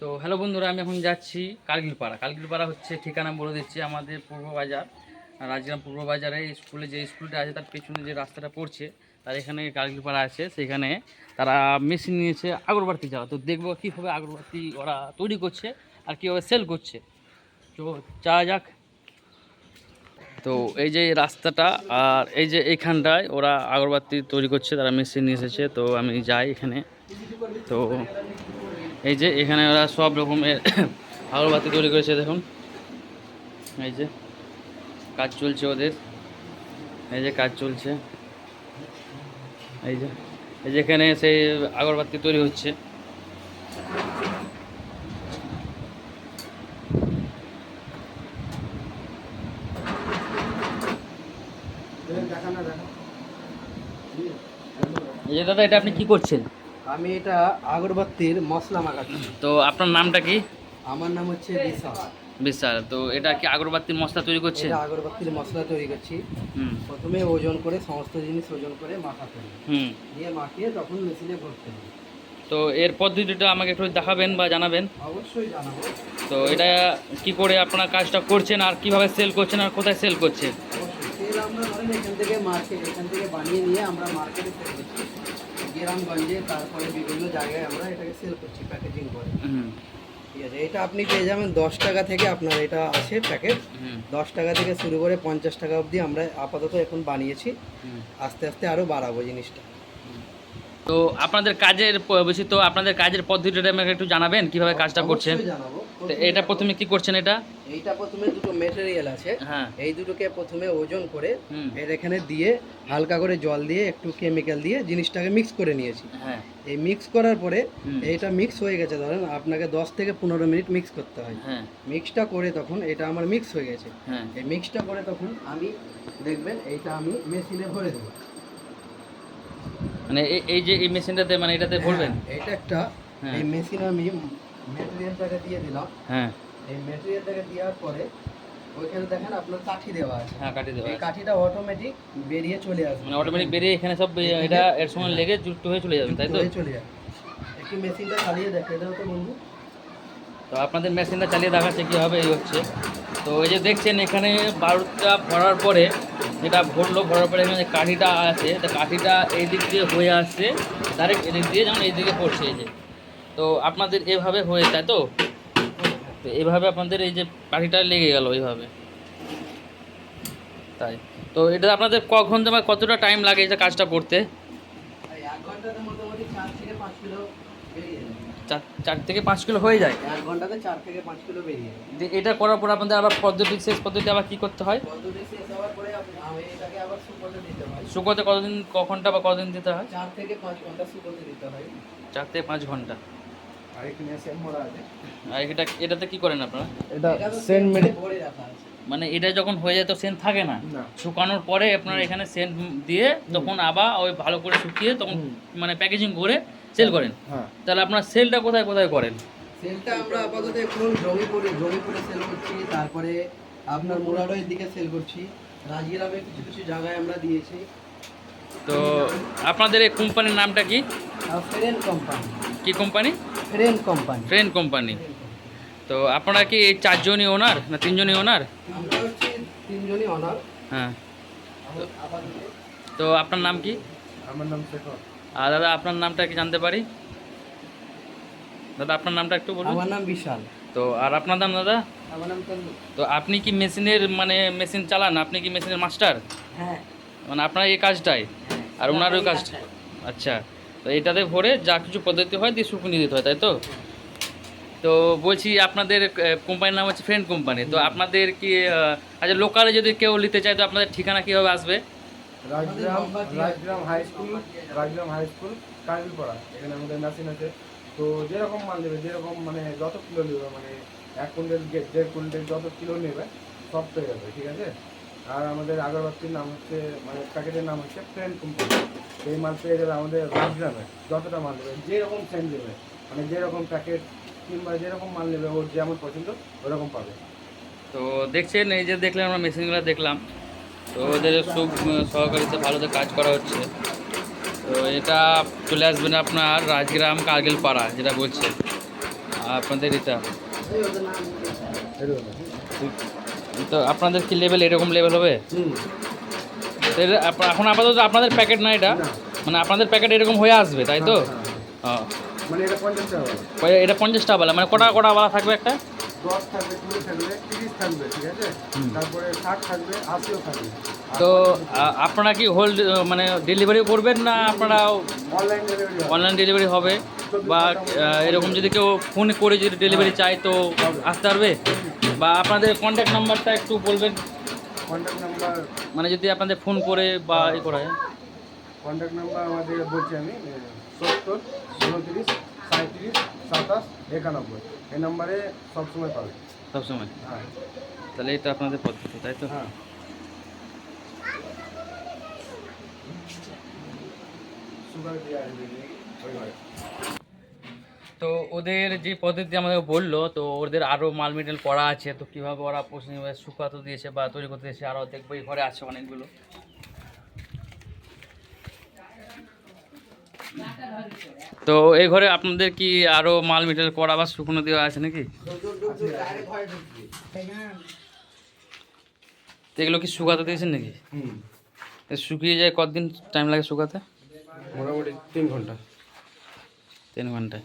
তো হ্যালো বন্ধুরা, আমি এখন যাচ্ছি কালগিলপাড়া কালগিলপাড়া হচ্ছে ঠিকানা বলে দিচ্ছি আমাদের পূর্ব বাজার রাজগ্রাম পূর্ব বাজারে স্কুলে যে স্কুলটা আছে, তার পেছনে যে রাস্তাটা পড়ছে, তার এখানে কালগিলপাড়া আছে। সেখানে তারা মেশিন নিয়েছে আগরবাতি যাওয়া তো দেখব কীভাবে আগরবাতি ওরা তৈরি করছে আর কীভাবে সেল করছে। তো চা যাক। তো এই যে রাস্তাটা আর এই যে এইখানটায় ওরা আগরবাতি তৈরি করছে, তারা মেশিন নিয়ে এসেছে। তো আমি যাই এখানে। তো এই যে এখানে ওরা সব রকমের আগরবাতি তৈরি করেছে দেখুন। এই যে কাজ চলছে ওদের। এই যে কাজ চলছে। এই যে এই যেখানে সেই আগরবাতি তৈরি হচ্ছে। এই যে দাদা এটা আপনি কি করছেন? আমি এটা আগরবাতির মশলা মাখাচ্ছি। তো আপনার নামটা কি? আমার নাম হচ্ছে বিশাল। বিশাল। তো এটা কি আগরবাতির মশলা তৈরি করছে এটা আগরবাতির মশলা তৈরি করছি। হুম। প্রথমে ওজন করে সমস্ত জিনিস ওজন করে মাখাতে হুম। দিয়ে মাখিয়ে তখন মেশিনে ভরতে হবে। তো এর পদ্ধতিটা আমাকে একটু দেখাবেন বা জানাবেন। অবশ্যই জানাব। তো এটা কি করে আপনার কাজটা করছেন আর কীভাবে সেল করছেন আর কোথায় সেল করছেন? আমরা এখান থেকে মার্কেট এখান থেকে বানিয়ে নিয়ে আমরা মার্কেটে সেল করছি। গ্রামগঞ্জে তারপরে বিভিন্ন জায়গায় আমরা এটাকে সেল করছি প্যাকেজিং করে। ঠিক আছে? এটা আপনি পেয়ে যাবেন দশ টাকা থেকে আপনার এটা আছে প্যাকেট দশ টাকা থেকে শুরু করে পঞ্চাশ টাকা অবধি আমরা আপাতত এখন বানিয়েছি। আস্তে আস্তে আরও বাড়াবো জিনিসটা। তো আপনাদের কাজের বলছি তো আপনাদের কাজের পদ্ধতিটা আমাকে একটু জানাবেন কীভাবে কাজটা করছেন? জানাব। এটা প্রথমে কি করছেন এটা? এইটা প্রথমে দুটো মেটেরিয়াল আছে। হ্যাঁ। এই দুটোকে প্রথমে ওজন করে এর এখানে দিয়ে হালকা করে জল দিয়ে একটু কেমিক্যাল দিয়ে জিনিসটাকে মিক্স করে নিয়েছি। হ্যাঁ। এই মিক্স করার পরে। এইটা মিক্স হয়ে গেছে ধরেন আপনাকে দশ থেকে পনেরো মিনিট মিক্স করতে হয়। হ্যাঁ। মিক্সটা করে তখন এটা আমার মিক্স হয়ে গেছে। হ্যাঁ। এই মিক্সটা করে তখন আমি দেখবেন এইটা আমি মেশিনে ভরে দেবো। মানে এই- এই যে এই মেশিনটাতে মানে এটাতে ভরবেন? হ্যাঁ, এটা একটা হ্যাঁ। এই মেশিনে আমি মেটেরিয়ালটাকে দিয়ে দিলাম। হ্যাঁ। এই মেটেরিয়ালটাকে দেওয়ার পরে ওইখানে দেখেন আপনার কাঠি দেওয়া আছে। হ্যাঁ কাটি দেওয়া এই কাঠিটা অটোমেটিক বেরিয়ে চলে আসবে। মানে অটোমেটিক বেরিয়ে এখানে সব এটা এর সঙ্গে লেগে যুক্ত হয়ে চলে যাবে তাই তো? চলে যাবে। একটু মেশিনটা চালিয়ে দেখে দাও তো বন্ধু। তো আপনাদের মেশিনটা চালিয়ে দেখাচ্ছে কীভাবে এই হচ্ছে। তো এই যে দেখছেন এখানে বারুদটা ভরার পরে যেটা ভরলো ভরার পরে এখানে কাঠিটা আছে। তো কাঠিটা এই দিক দিয়ে হয়ে আসছে ডাইরেক্ট এদিক দিয়ে যেমন এই দিকে পড়ছে এই যে। তো আপনাদের এভাবে হয়ে তাই তো? তো এভাবে আপনাদের এই যে পাখিটা লেগে গেল এইভাবে তাই। তো এটা আপনাদের ক ঘণ্টা বা কতটা টাইম লাগে এটা কাজটা করতে? চার থেকে পাঁচ কিলো হয়ে যায়? এক ঘন্টাতে চার থেকে পাঁচ কিলো বেরিয়ে যাবে দিয়ে এটা করার পর আপনাদের আবার পদ্ধতি শেষ পদ্ধতি আবার কী করতে হয়? পদ্ধতি শেষ হওয়ার পরে এটাকে আবার শুকোতে দিতে হয়। শুকোতে কতদিন ক ঘণ্টা বা কতদিন দিতে হয়? চার থেকে পাঁচ ঘণ্টা শুকোতে দিতে হয়। চার থেকে পাঁচ ঘণ্টা। আর এটা এটাতে কি করেন আপনারা? এটা সেন্ট মেরে মানে এটা যখন হয়ে যায় তো সেন্ট থাকে না? শুকানোর পরে আপনারা এখানে সেন্ট দিয়ে তখন আবার ওই ভালো করে শুকিয়ে তখন মানে প্যাকেজিং করে সেল করেন। হ্যাঁ। তাহলে আপনার সেলটা কোথায় কোথায় করেন? সেলটা আমরা আপাতত এখন জমিপুরে জমিপুরে সেল করছি তারপরে আপনার মোরাডোয়ের দিকে সেল করছি। রাজগ্রামে কিছু কিছু জায়গায় আমরা দিয়েছি। তো আপনাদের এই কোম্পানির নামটা কি? কোম্পানি। কি কোম্পানি? ফ্রেন কোম্পানি ট্রেন কোম্পানি তো আপনারা কি এই চারজনই ওনার না তিনজনই ওনার আমরা হচ্ছে তিনজনই ওনার হ্যাঁ। তো আপনার নাম কি? আমার নাম শেখর। আর দাদা আপনার নামটা কি জানতে পারি? দাদা আপনার নামটা একটু বলুন। আমার নাম বিশাল। তো আর আপনার নাম দাদা? আমার নাম তো আপনি কি মেশিনের মানে মেশিন চালান? আপনি কি মেশিনের মাস্টার? হ্যাঁ। মানে আপনার এই কাজটাই? আর ওনার ওই কাজটা আচ্ছা। তো এটাতে ভরে যা কিছু পদ্ধতি হয় দিয়ে শুকিয়ে দিতে হয় তাই তো? তো বলছি আপনাদের কোম্পানির নাম হচ্ছে ফ্রেন্ড কোম্পানি তো আপনাদের কি আচ্ছা লোকালে যদি কেউ নিতে চায় তো আপনাদের ঠিকানা কীভাবে আসবে? Rajgram Rajgram high school Rajgram high school Kajalpara এখানে আমাদের মেশিন আছে। তো যেরকম মাল নেবে যেরকম মানে যত কিলো নেবে মানে এক কুইন্টাল দেড় কুইন্টাল যত কিলো নেবে সব পেয়ে যাবে ঠিক আছে? আর আমাদের আগরবাতির নাম হচ্ছে মানে প্যাকেটের নাম হচ্ছে ফ্রেন্ড কোম্পানি এই মাল পেয়ে যাবে আমাদের রাজগ্রামে যতটা মাল নেবে যেরকম সেন্ট নেবে। মানে যেরকম প্যাকেট কিংবা যেরকম মাল নেবে ওর যেমন পছন্দ ওরকম পাবে। তো দেখছেন এই যে দেখলেন আমরা মেশিনগুলো দেখলাম তো ওদের সব সহকারিতে ভালোতে কাজ করা হচ্ছে। তো এটা চলে আসবেন আপনার রাজগ্রাম কার্গিল পাড়া যেটা বলছে। আপনাদের এটা। তো আপনাদের কি লেভেল এরকম লেভেল হবে? এখন আপাতত আপনাদের প্যাকেট না এটা? মানে আপনাদের প্যাকেট এরকম হয়ে আসবে তাই তো? হ্যাঁ, হ্যাঁ, হ্যাঁ। মানে এটা পঞ্চাশ টাকা ওই- এটা পঞ্চাশ টাকা বলে মানে কটা কটা বালা থাকবে একটা? তো আপনারা কি হোল মানে ডেলিভারি করবেন না আপনারা অনলাইন ডেলিভারি হবে। বা এরকম যদি কেউ ফোন করে যদি ডেলিভারি চায় তো আসতে পারবে? বা আপনাদের কন্ট্যাক্ট নাম্বারটা একটু বলবেন? কন্ট্যাক্ট নাম্বার মানে যদি আপনাদের ফোন করে বা ই করা হয় কন্ট্যাক্ট নাম্বার আমাদের বলছি আমি সত্তর উনত্রিশ সাঁত্রিশ সাতাশ একানব্বই। এই নাম্বারে সবসময় পাবে সবসময়? হ্যাঁ। তাহলে এটা আপনাদের পদ্ধতি তাই তো? হ্যাঁ। সুগার দিয়ে আসবে তো ওদের যে পদ্ধতি আমাদের বলল তো ওদের আরও মাল মেটেরিয়াল করা আছে তো কীভাবে ওরা প্রশ্ন শুকাতে দিয়েছে বা তৈরি করতে দিয়েছে আরও দেখব এই ঘরে আছে অনেকগুলো। তো এই ঘরে আপনাদের কি আরও মাল মেটেরিয়াল করা বা শুকনো দেওয়া আছে নাকি? এগুলো কি শুকাতে দিয়েছেন নাকি? শুকিয়ে যায় কতদিন টাইম লাগে শুকাতে? মোটামুটি তিন ঘণ্টা। তিন ঘন্টায়।